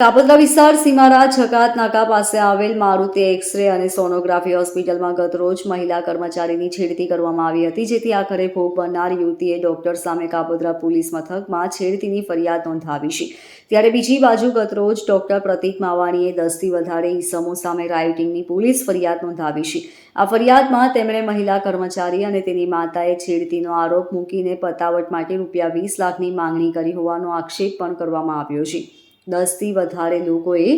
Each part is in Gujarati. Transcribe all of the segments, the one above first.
કાપોદ્રા વિસ્તાર સીમારા છકાત નાકા પાસે આવેલ મારુતિ એક્સરે અને સોનોગ્રાફી હોસ્પિટલમાં ગતરોજ મહિલા કર્મચારીની છેડતી કરવામાં આવી હતી, જેથી આખરે ભોગ બનનાર યુવતીએ ડોક્ટર સામે કાપોદ્રા પોલીસ મથકમાં છેડતીની ફરિયાદ નોંધાવી છે. ત્યારે બીજી બાજુ ગતરોજ ડોક્ટર પ્રતિક માવાણીએ દસથી વધારે ઈસમો સામે રાઇટિંગની પોલીસ ફરિયાદ નોંધાવી છે. આ ફરિયાદમાં તેમણે મહિલા કર્મચારી અને તેની માતાએ છેડતીનો આરોપ મૂકીને પતાવટ માટે રૂપિયા વીસ લાખની માંગણી કરી હોવાનો આક્ષેપ પણ કરવામાં આવ્યો છે. દસથી વધારે લોકોએ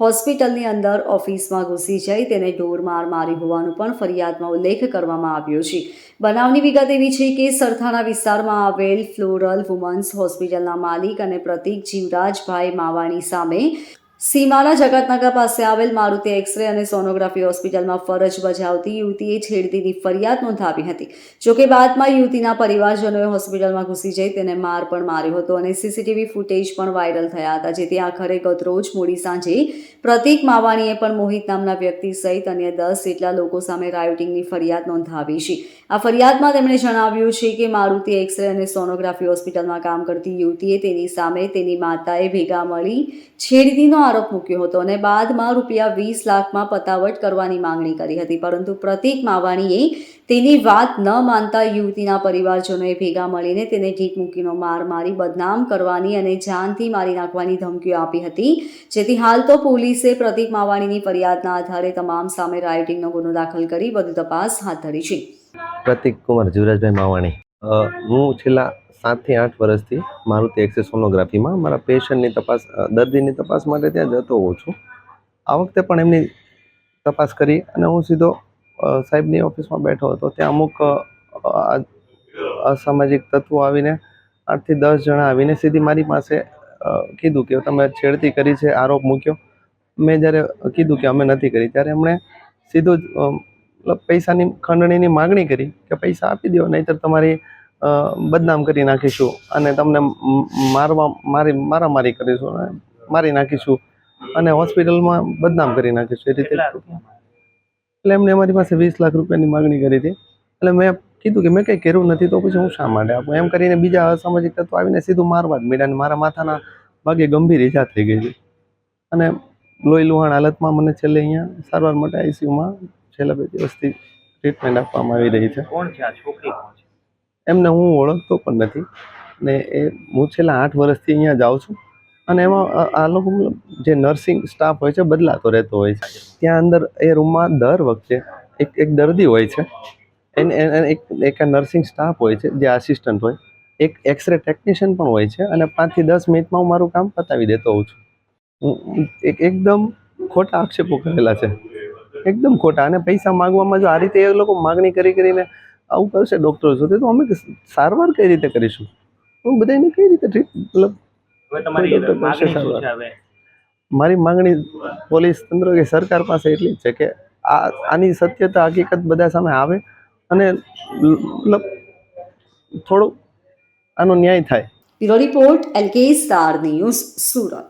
હોસ્પિટલની અંદર ઓફિસમાં ઘૂસી જઈ તેને ઢોરમાર મારી હોવાનું પણ ફરિયાદમાં ઉલ્લેખ કરવામાં આવ્યો છે. બનાવની વિગત એવી છે કે સરથાણા વિસ્તારમાં આવેલ ફ્લોરલ વુમન્સ હોસ્પિટલના માલિક અને પ્રતિક જીવરાજભાઈ માવાણી સામે સીમાના જગતનગર પાસે આવેલ મારુતિ એક્સરે અને સોનોગ્રાફી હોસ્પિટલમાં ફરજ બજાવતી યુવતીએ છેડતીની ફરિયાદ નોંધાવી હતી. જોકે બાદમાં યુવતીના પરિવારજનોએ હોસ્પિટલમાં ઘૂસી જઈ તેને માર પણ માર્યો હતો અને સીસીટીવી ફૂટેજ પણ વાયરલ થયા હતા, જેથી આખરે ગતરોજ મોડી સાંજે પ્રતિક માવાણીએ પણ મોહિત નામના વ્યક્તિ સહિત અન્ય દસ જેટલા લોકો સામે રાયોટિંગની ફરિયાદ નોંધાવી છે. આ ફરિયાદમાં તેમણે જણાવ્યું છે કે મારુતિ એક્સરે અને સોનોગ્રાફી હોસ્પિટલમાં કામ કરતી યુવતીએ તેની સામે તેની માતાએ ભેગા મળી છેડતીનો આરોપ મૂક્યો હતો અને બાદમાં રૂપિયા વીસ લાખમાં પતાવટ કરવાની માંગણી કરી હતી. પરંતુ પ્રતિક માવાણીએ તેની વાત ન માનતા યુવતીના પરિવારજનોએ ભેગા મળીને તેને ઢીક મૂકીનો માર મારી, બદનામ કરવાની અને જાનથી મારી નાખવાની ધમકીઓ આપી હતી. જેથી હાલ તો પોલીસે પ્રતિક માવાણીની ફરિયાદના આધારે તમામ સામે રાઇટિંગનો ગુનો દાખલ કરી વધુ તપાસ હાથ ધરી છે. પ્રતિક કુમાર, જીવરાજભાઈ માવાણી. હું છેલ્લા સાતથી આઠ વર્ષથી મારુતિ એક્સે સોનોગ્રાફીમાં મારા પેશન્ટની તપાસ દર્દીની તપાસ માટે ત્યાં જતો હોઉં છું. આ વખતે પણ એમની તપાસ કરી અને હું સીધો સાહેબની ઓફિસમાં બેઠો હતો. ત્યાં અમુક અસામાજિક તત્વો આવીને આઠથી દસ જણા આવીને સીધી મારી પાસે કીધું કે તમે છેડતી કરી છે, આરોપ મૂક્યો. મેં જ્યારે કીધું કે અમે નથી કરી, ત્યારે એમણે સીધો જ મતલબ પૈસાની ખંડણીની માગણી કરી કે પૈસા આપી દો નહીંતર તમારી બદનામ કરી નાખીશું અને તમને મારવા મારી મારામારી કરીશું અને મારી નાખીશું અને હોસ્પિટલમાં બદનામ કરી નાખીશું. એ રીતે એટલે એમને અમારી પાસે વીસ લાખ રૂપિયાની માગણી કરી હતી. એટલે મેં કીધું કે મેં કંઈ કર્યું નથી તો પછી હું શા માટે આપું? એમ કરીને બીજા અસામાજિક તત્વો આવીને સીધું મારવા જ અને મારા માથાના ભાગે ગંભીર ઈજા થઈ ગઈ હતી. અને લોહી લુહાણ હાલતમાં મને છેલ્લે અહીંયા સારવાર માટે આઈસીયુમાં છેલ્લા બે દિવસથી ટ્રીટમેન્ટ આપવામાં આવી રહી છે. કોણ છે આ છોકરી? એમને હું ઓળખતો પણ નથી. ને એ હું છેલ્લા આઠ વર્ષથી અહીંયા જાઉં છું. અને એમાં આ- લોકો જે નર્સિંગ સ્ટાફ હોય છે, બદલાતો રહેતો હોય છે. ત્યાં અંદર એ રૂમમાં દર વખતે એક એક દર્દી હોય છે. એને એક એક નર્સિંગ સ્ટાફ હોય છે, જે આસિસ્ટન્ટ હોય. એક એક્સરે ટેકનિશિયન પણ હોય છે અને પાંચથી દસ મિનિટમાં હું મારું કામ પતાવી દેતો હોઉં છું. હું એક, એકદમ ખોટા આક્ષેપો કરેલા છે. એકદમ ખોટા. અને પૈસા માગવામાં જો આ રીતે એ લોકો માગણી કરી કરીને આવું કરશે ડૉક્ટરો સાથે. તો અમે સારવાર કઈ રીતે કરીશું? હું બધાને કઈ રીતે ટ્રીટ મતલબ મારી માંગણી પોલીસ તંત્ર કે સરકાર પાસે એટલી જ છે કે આ આની સત્યતા હકીકત બધા સામે આવે અને મતલબ થોડો આનો ન્યાય થાય. Bureau report LK star news Surat.